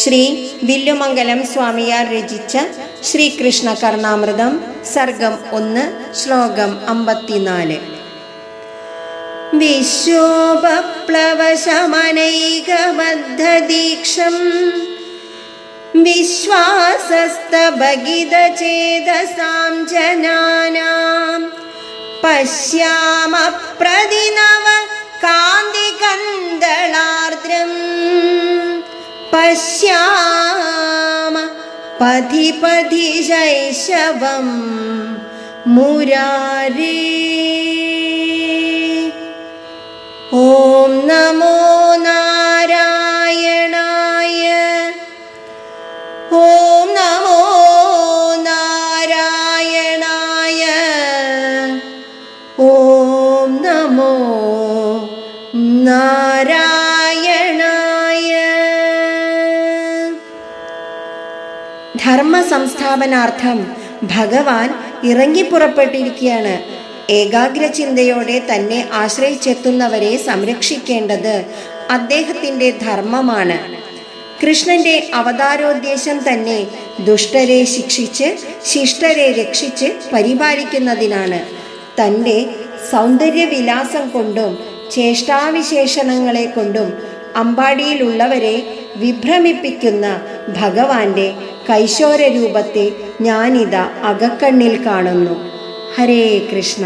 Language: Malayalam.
ശ്രീ വില്ലുമംഗലം സ്വാമിയാർ രചിച്ച ശ്രീകൃഷ്ണ കർണാമൃതം സർഗം ഒന്ന് ശ്ലോകം അമ്പത്തിനാല്. വിശ്വോപപ്ലവശമനൈകബദ്ധദീക്ഷം വിശ്വാസസ്തഭഗിതചേതസാം ജനാനാം പശ്യാമ പ്രതിനവ പശ്യാമ. പഥി പഥി ശൈശവം മുരാരേ. ഓം നമോ നാരായണായ. ഓം നമോ നാരായണായ. ഓം നമോ നാരായണായ ധർമ്മ സംസ്ഥാപനാർത്ഥം ഭഗവാൻ ഇറങ്ങിപ്പുറപ്പെട്ടിരിക്കുകയാണ് ഏകാഗ്ര ചിന്തയോടെ തന്നെ ആശ്രയിച്ചെത്തുന്നവരെ സംരക്ഷിക്കേണ്ടത് അദ്ദേഹത്തിന്റെ ധർമ്മമാണ്. കൃഷ്ണന്റെ അവതാരോദ്ദേശം തന്നെ ദുഷ്ടരെ ശിക്ഷിച്ച് ശിഷ്ടരെ രക്ഷിച്ച് പരിപാലിക്കുന്നതിനാണ്. തന്റെ സൗന്ദര്യവിലാസം കൊണ്ടും ചേഷ്ടാവിശേഷണങ്ങളെ കൊണ്ടും അമ്പാടിയിലുള്ളവരെ വിഭ്രമിപ്പിക്കുന്ന ഭഗവാന്റെ കൈശോര രൂപത്തെ ഞാനിതാ അകക്കണ്ണിൽ കാണുന്നു. ഹരേ കൃഷ്ണ.